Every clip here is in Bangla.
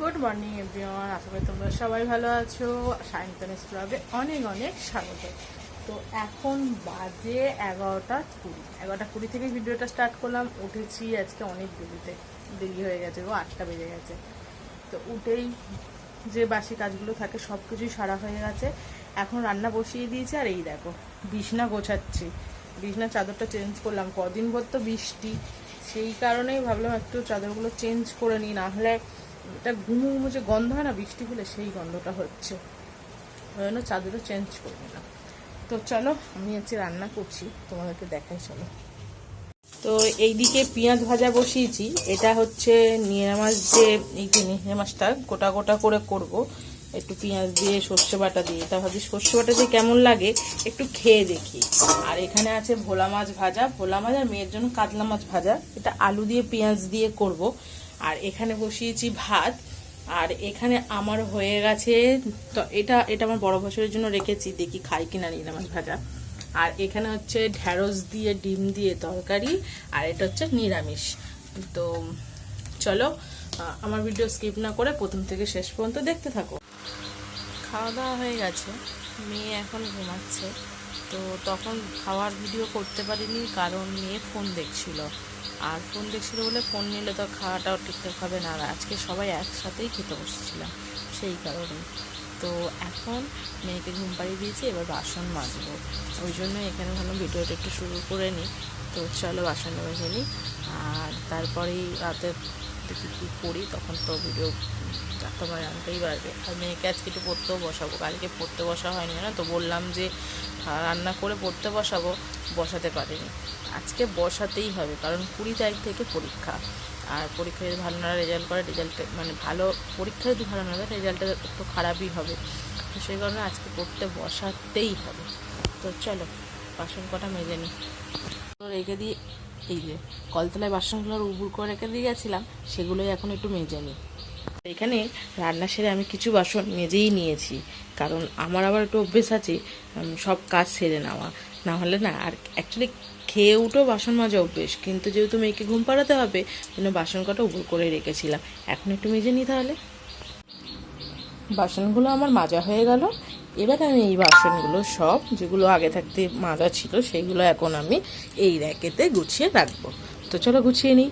গুড মর্নিং এভরিওয়ান আশা করি তোমরা সবাই ভালো আছো। সায়ন্তনের ক্লাবে অনেক অনেক স্বাগত। তো এখন বাজে এগারোটা কুড়ি। এগারোটা কুড়ি থেকে ভিডিওটা স্টার্ট করলাম। উঠেছি আজকে অনেক দেরিতে। দেরি হয়ে গেছে গো, আটটা বেজে গেছে। তো উঠেই যে বাসি কাজগুলো থাকে সব কিছুই সারা হয়ে গেছে। এখন রান্না বসিয়ে দিয়েছি, আর এই দেখো, বিছনা গোছাচ্ছি। বিছনা চাদরটা চেঞ্জ করলাম। কদিন পর তো বৃষ্টি। সেই কারণেই ভাবলাম একটু চাদরগুলো চেঞ্জ করে নিই। না হলে এটা ঘুমু ঘুমু যে গন্ধ হয় না, বৃষ্টি হলে সেই গন্ধটা হচ্ছে। ওই জন্য চাদরটা চেঞ্জ করবে না। তো চলো, আমি হচ্ছে রান্না করছি, তোমাদেরকে দেখাই, চলো। তো এইদিকে পেঁয়াজ ভাজা বসিয়েছি। এটা হচ্ছে নিয়ে মাছ যে এই যে নিয়ে মাছটা গোটা গোটা করে করব। একটু পেঁয়াজ দিয়ে সর্ষে বাটা দিয়ে। এটা ভাবছি সর্ষে বাটা দিয়ে কেমন লাগে, একটু খেয়ে দেখি। আর এখানে আছে ভোলা মাছ ভাজা। ভোলা মাছ আর মেয়ের জন্য কাতলা মাছ ভাজা। এটা আলু দিয়ে, পেঁয়াজ দিয়ে করব। আর এখানে বসিয়েছি ভাত, আর এখানে আমার হয়ে গেছে, তো এটা এটা আমার বড় বছরের জন্য রেখেছি, দেখি খাই কিনা নিয়ে মাছ ভাজা। আর এখানে হচ্ছে ঢ্যাঁড়স দিয়ে, ডিম দিয়ে তরকারি, আর এটা হচ্ছে নিরামিষ। তো চলো আমার ভিডিও স্কিপ না করে প্রথম থেকে শেষ পর্যন্ত দেখতে থাকো। খাওয়া দাওয়া হয়ে গেছে, মেয়ে এখন ঘুমাচ্ছে। তো তখন খাওয়ার ভিডিও করতে পারিনি, কারণ মেয়ে ফোন দেখছিল। আর ফোন দেখছিল বলে ফোন নিলে তো খাওয়াটাও ঠিকঠাক হবে না। আজকে সবাই একসাথেই খেতে বসেছিলাম, সেই কারণে। তো এখন মেয়েকে ঘুম পাড়িয়ে দিয়েছি, এবার বাসন মাজবো। ওই জন্য এখানে ভাবলাম ভিডিওটা একটু শুরু করে নিই। তো চলো বাসন মেজে নিই আর তারপরেই রাতে দেখি কী করি, তখন তো ভিডিও তোমার জানতেই পারবে আর মেয়েকে আজকে একটু পড়তেও বসাবো। কালকে পড়তে বসা হয়নি না তো? বললাম যে রান্না করে পড়তে বসাবো, বসাতে পারিনি। আজকে বসাতেই হবে, কারণ কুড়ি তারিখ থেকে পরীক্ষা। আর পরীক্ষায় যদি ভালো না রেজাল্ট করে রেজাল্টে মানে ভালো পরীক্ষা যদি ভালো না হয় রেজাল্টটা একটু খারাপই হবে। তো সেই কারণে আজকে পড়তে বসাতেই হবে। তো চলো, বাসন কটা মেজে নিই তো রেখে দিয়ে, এই যে, কলতলায় বাসনগুলো উবুর করে রেখে দিয়ে গেছিলাম, সেগুলোই এখন একটু মেজে নিই এখানে রান্না সেরে আমি কিছু বাসন মেজেই নিয়েছি। কারণ আমার আবার একটু অভ্যেস আছে সব কাজ সেরে নেওয়া। না হলে না, আর অ্যাকচুয়ালি খেয়ে উঠেও বাসন মাজা অভ্যেস। কিন্তু যেহেতু মেয়েকে ঘুম পাড়াতে হবে জন্য বাসন কটা উপর করে রেখেছিলাম। এখন একটু মেজে নিই তাহলে। বাসনগুলো আমার মাজা হয়ে গেল। এবার আমি এই বাসনগুলো সব, যেগুলো আগে থাকতে মাজা ছিল, সেগুলো এখন আমি এই র্যাকেতে গুছিয়ে রাখব। তো চলো গুছিয়ে নিই।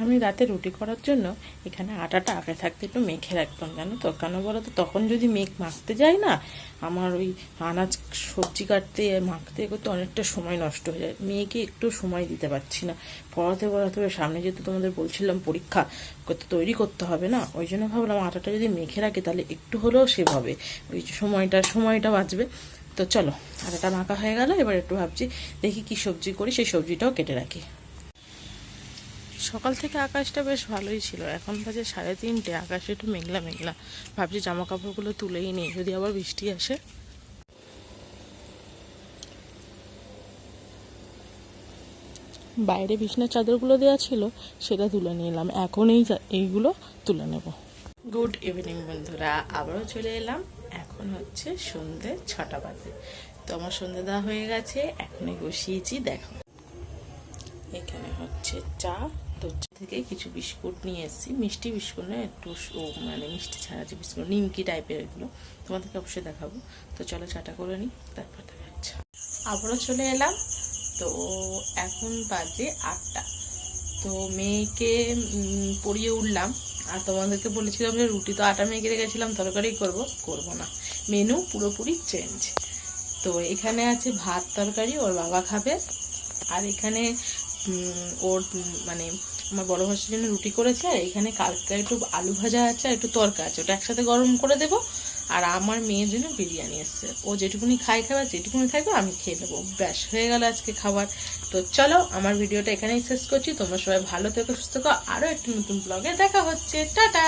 আমি রাতে রুটি করার জন্য এখানে আটাটা আগে থাকতে একটু মেখে রাখতাম, জানো তো? কেন বলো তো? তখন যদি মেঘ মাখতে যাই না, আমার ওই আনাজ সবজি কাটতে, মাখতে করতে অনেকটা সময় নষ্ট হয়ে যায়। মেয়েকে একটু সময় দিতে পারছি না। পড়াতে পড়াতে সামনে যেহেতু তোমাদের বলছিলাম পরীক্ষা, করতে তৈরি করতে হবে না, ওই জন্য ভাবলাম আটাটা যদি মেখে রাখি তাহলে একটু হলেও সেভ হবে ওই সময়টা সময়টা বাঁচবে। তো চলো, আটাটা মাখা হয়ে গেল, এবার একটু ভাবছি, দেখি কি সবজি করি, সেই সবজিটাও কেটে রাখি। সকাল থেকে আকাশটা বেশ ভালোই ছিল। এখন বাজে সাড়ে তিনটে, আকাশে একটু মেঘলা মেঘলা। ভাবছি জামা কাপড়গুলো তুলেই নেই, যদি আবার বৃষ্টি আসে। বাইরে বিছনার চাদরগুলো দেওয়া ছিল, সেটা তুলে নিলাম। এখন এই এইগুলো তুলে নেব। গুড ইভিনিং বন্ধুরা, আবারও চলে এলাম। এখন হচ্ছে সন্ধে ছটা বাজে। তো আমার সন্ধে দেওয়া হয়ে গেছে, এখনই বসিয়েছি, দেখো হচ্ছে চা, তো থেকে কিছু বিস্কুট নিয়ে এসেছি। মিষ্টি বিস্কুট না একটু মানে মিষ্টি ছাড়া যে বিস্কুট, নিমকি টাইপের এগুলো। তোমাদেরকে অবশ্যই দেখাবো। তো চলো চাটা করে নিই, তারপর দেখাচ্ছি আবারও চলে এলাম। তো এখন বাজে আটটা। তো মেয়েকে পরিয়ে উঠলাম। আর তোমাদেরকে বলেছিলাম যে রুটি তো আটা মেখে রেখেছিলাম, তরকারি করব করব না। মেনু পুরোপুরি চেঞ্জ তো এখানে আছে ভাত তরকারি, ওর বাবা খাবে। আর এখানে ওর মানে আমার বড় ভাষার জন্য রুটি করেছে, আর এখানে কালকে একটু আলু ভাজা আছে আর একটু তরকা আছে, ওটা একসাথে গরম করে দেবো, আর আমার মেয়ের জন্য বিরিয়ানি এসছে। ও যেটুকুনি খাই খাবে যেটুকুনি খাইবে আমি খেয়ে নেব। ব্যাস, হয়ে গেল আজকে খাবার। তো চলো, আমার ভিডিওটা এখানেই শেষ করছি। তোমরা সবাই ভালো থেকো, সুস্থ থেকো। আরও একটি নতুন ব্লগে দেখা হচ্ছে। টাটা!